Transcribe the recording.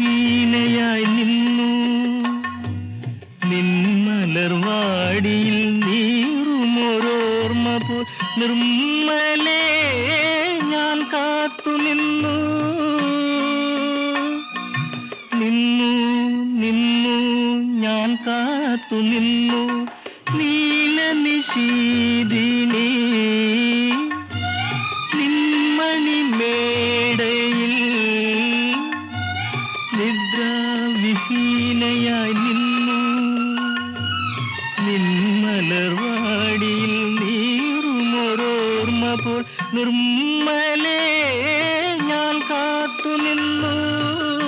വിഹീനയായി നിന്നു. നിന്മലർവാടിയിൽ നീറുമൊരോർമ്മ പോ നിർമ്മലേ ഞാൻ കാത്തു നിന്നു. നിന്നു നിന്നു ഞാൻ കാത്തു നിന്നു. നീല നിശീതിനി നിദ്രാവിഹീനയായി നിന്നു. നീറുമൊരോർമ്മ പോൽ നിർമ്മലേ